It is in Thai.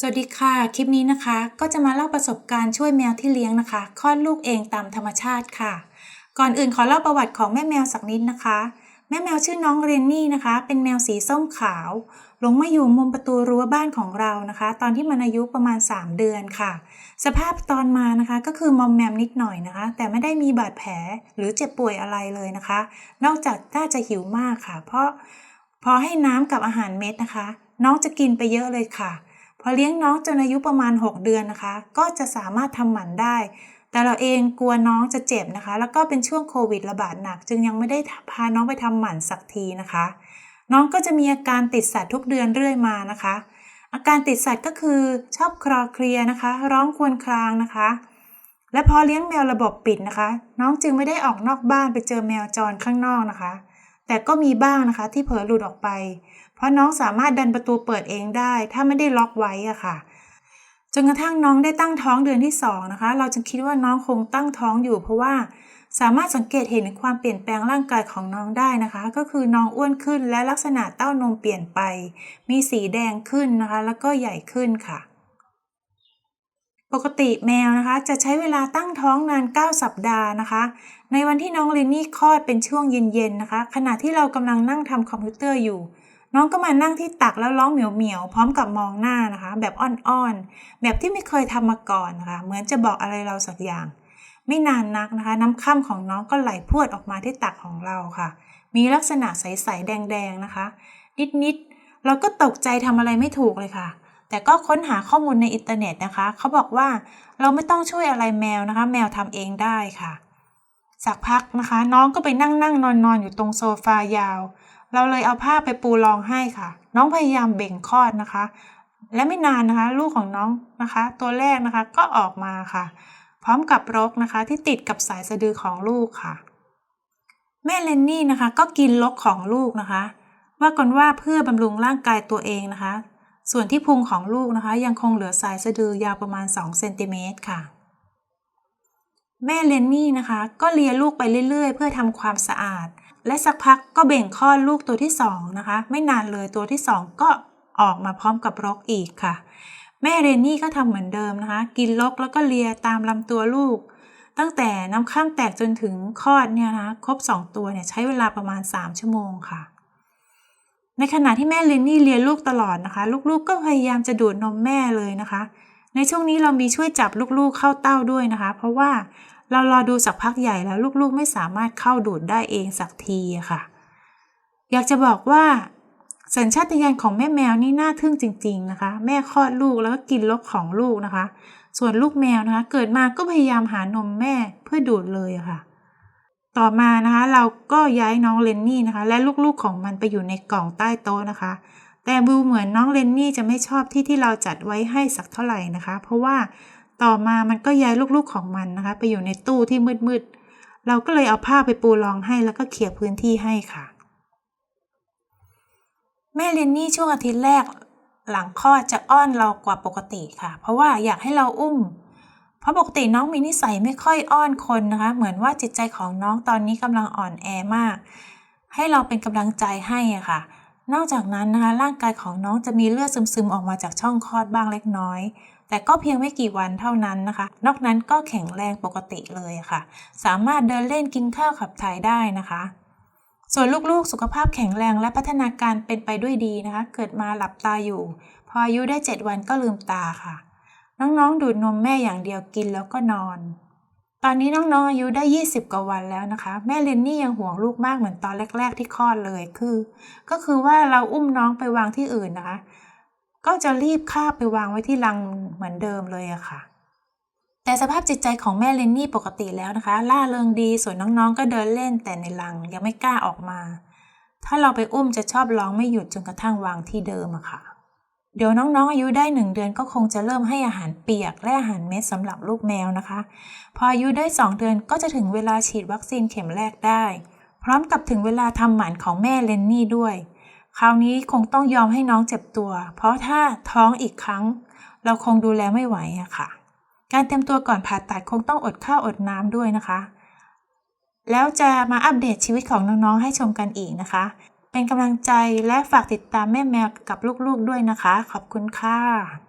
สวัสดีค่ะ คลิปนี้นะคะ ก็จะมาเล่าประสบการณ์ช่วยแมวที่เลี้ยงนะคะคลอดลูกเองตามธรรมชาติค่ะ ก่อนอื่นขอเล่าประวัติของแม่แมวสักนิดนะคะ แม่แมวชื่อน้องเรนนี่นะคะ เป็นแมวสีส้มขาวลงมาอยู่มุมประตูรั้วบ้านของเรานะคะ ตอนที่มันอายุประมาณ 3 เดือนค่ะ สภาพตอนมานะคะก็คือมอมแมมนิดหน่อยนะคะ แต่ไม่ได้มีบาดแผลหรือเจ็บป่วยอะไรเลยนะคะ นอกจากน่าจะหิวมากค่ะ เพราะพอให้น้ำกับอาหารเม็ดนะคะ น้องจะกินไปเยอะเลยค่ะ พอเลี้ยงน้องจนอายุประมาณ 6 เดือนนะคะ ก็จะสามารถทำหมันได้ แต่เราเองกลัวน้องจะเจ็บนะคะ แล้วก็เป็นช่วงโควิดระบาดหนัก จึงยังไม่ได้พาน้องไปทำหมันสักทีนะคะ น้องก็จะมีอาการติดสัตว์ทุกเดือนเรื่อยมานะคะ อาการติดสัตว์ก็คือชอบคลอเคลียนะคะ ร้องครวญครางนะคะ และพอเลี้ยงแมวระบบปิดนะคะ น้องจึงไม่ได้ออกนอกบ้านไปเจอแมวจรข้างนอกนะคะ แต่ก็มีบ้างนะคะที่เผลอหลุดออกไป เพราะน้องสามารถดันประตูเปิดเองได้ ถ้าไม่ได้ล็อกไว้อะค่ะ จนกระทั่งน้องได้ตั้งท้องเดือนที่2นะคะ เราจึงคิดว่าน้องคงตั้งท้องอยู่ เพราะว่าสามารถสังเกตเห็นความเปลี่ยนแปลงร่างกายของน้องได้นะคะ ก็คือน้องอ้วนขึ้นและลักษณะเต้านมเปลี่ยนไป มีสีแดงขึ้นนะคะ แล้วก็ใหญ่ขึ้นค่ะ ปกติแมวนะคะ จะใช้เวลาตั้งท้องนาน 9 สัปดาห์นะคะ ในวันที่น้องเลนนี่คลอดเป็นช่วงเย็นๆนะคะ ขณะที่เรากำลังนั่งทำคอมพิวเตอร์อยู่ น้องก็มานั่งที่ตักแล้วร้องเหมียวๆพร้อมกับมองหน้านะคะ แบบอ่อนๆ แบบที่ไม่เคยทำมาก่อนนะคะ เหมือนจะบอกอะไรเราสักอย่าง ไม่นานนักนะคะ น้ำค่ำของน้องก็ไหลพวดออกมาที่ตักของเราค่ะ มีลักษณะใสๆแดงๆนะคะ นิดๆเราก็ตกใจทำอะไรไม่ถูกเลยค่ะ แต่ก็ค้นหาข้อมูลในอินเทอร์เน็ตนะคะ เขาบอกว่าเราไม่ต้องช่วยอะไรแมวนะคะ แมวทำเองได้ค่ะ สักพักนะคะ น้องก็ไปนั่งนั่งนอนนอนอยู่ตรงโซฟายาว เราเลยเอาผ้าไปปูรองให้ค่ะ น้องพยายามเบ่งคลอดนะคะ และไม่นานนะคะ ลูกของน้องนะคะ ตัวแรกนะคะก็ออกมาค่ะ พร้อมกับรกนะคะ ที่ติดกับสายสะดือของลูกค่ะ แม่เลนนี่นะคะ ก็กินรกของลูกนะคะ ว่ากันว่าเพื่อบำรุงร่างกายตัวเองนะคะ ส่วนที่พุงของลูกนะคะ ยังคงเหลือสายสะดือยาวประมาณ2เซนติเมตรค่ะ แม่เลนนี่นะคะ ก็เลียลูกไปเรื่อย ๆ เพื่อทำความสะอาด และสักพักก็เบ่งคลอดลูกตัวที่2นะคะ ไม่นานเลยตัวที่ 2 ก็ออกมาพร้อมกับรกอีกค่ะ แม่เรนนี่ก็ทำเหมือนเดิมนะคะ กินรกแล้วก็เลียตามลำตัวลูก ตั้งแต่น้ำข้ามแตกจนถึงคลอดเนี่ยนะคะครบ 2 ตัวเนี่ยใช้เวลาประมาณ 3 ชั่วโมงค่ะ ในขณะที่แม่เลนนี่เลียลูกตลอดนะคะ ลูกๆก็พยายามจะดูดนมแม่เลยนะคะ ในช่วงนี้เรามีช่วยจับลูกๆเข้าเต้าด้วยนะคะ เพราะว่าเรารอดูสักพักใหญ่แล้วลูกๆ ไม่สามารถเข้าดูดได้เองสักทีค่ะ อยากจะบอกว่า สัญชาตญาณของแม่แมวนี่น่าทึ่งจริง ๆนะคะ แม่คลอดลูกแล้วก็กินลกของลูกนะคะ ส่วนลูกแมวนะคะ เกิดมาก็พยายามหานมแม่เพื่อดูดเลยค่ะ ต่อมานะคะ เราก็ย้ายน้องเลนนี่นะคะ และลูกๆของมันไปอยู่ในกล่องใต้โต๊ะนะคะ แต่ดูเหมือนน้องเลนนี่จะไม่ชอบที่ที่เราจัดไว้ให้สักเท่าไหร่นะคะ เพราะว่าต่อมามันก็ย้ายลูกๆของมันนะคะ ไปอยู่ในตู้ที่มืดๆ เราก็เลยเอาผ้าไปปูรองให้แล้วก็เขี่ยพื้นที่ให้ค่ะ แม่เลนนี่ช่วงอาทิตย์แรกหลังคลอดจะอ้อนเรากว่าปกติค่ะ เพราะว่าอยากให้เราอุ้ม เพราะปกติน้องมีนิสัยไม่ค่อยอ้อนคนนะคะ เหมือนว่าจิตใจของน้องตอนนี้กำลังอ่อนแอมาก ให้เราเป็นกำลังใจให้อะค่ะ นอกจากนั้นนะคะร่างกายของน้องจะมีเลือดซึมๆออกมาจากช่องคลอดบ้างเล็กน้อย แต่ก็เพียงไม่กี่วันเท่านั้นนะคะ นอกนั้นก็แข็งแรงปกติเลยค่ะ สามารถเดินเล่นกินข้าวขับถ่ายได้นะคะส่วนลูกๆ สุขภาพแข็งแรงและพัฒนาการเป็นไปด้วยดีนะคะ เกิดมาหลับตาอยู่ พออายุได้ 7 วันก็ลืมตาค่ะ น้องๆ ดูดนมแม่อย่างเดียวกินแล้วก็นอน ตอนนี้น้องๆอายุได้ 20 กว่าวันแล้วนะคะ แม่เลนนี่ยังห่วงลูกมากเหมือนตอนแรก ๆ ที่คลอดเลยคือ ก็คือว่าเราอุ้มน้องไปวางที่อื่นนะคะ ก็จะรีบคาบไปวางไว้ที่รังเหมือนเดิมเลยอะค่ะ แต่สภาพจิตใจของแม่เลนนี่ปกติแล้วนะคะ ล่าเริงดีส่วนน้องๆ ก็เดินเล่นแต่ในรังยังไม่กล้าออกมา ถ้าเราไปอุ้มจะชอบร้องไม่หยุดจนกระทั่งวางที่เดิมอะค่ะ เดี๋ยวน้องๆอายุได้ 1 เดือนก็คงจะเริ่มให้อาหารเปียกและอาหารเม็ดสำหรับลูกแมวนะคะ พออายุได้ 2 เดือนก็จะถึงเวลาฉีดวัคซีนเข็มแรกได้ พร้อมกับถึงเวลาทำหมันของแม่เลนนี่ด้วย คราวนี้คงต้องยอมให้น้องเจ็บตัว เพราะถ้าท้องอีกครั้ง เราคงดูแลไม่ไหวอะค่ะ การเตรียมตัวก่อนผ่าตัดคงต้องอดข้าวอดน้ำด้วยนะคะ แล้วจะมาอัปเดตชีวิตของน้องๆให้ชมกันอีกนะคะ เป็นกำลังใจและฝากติดตามแม่แมวกับลูกๆด้วยนะคะ ขอบคุณค่ะ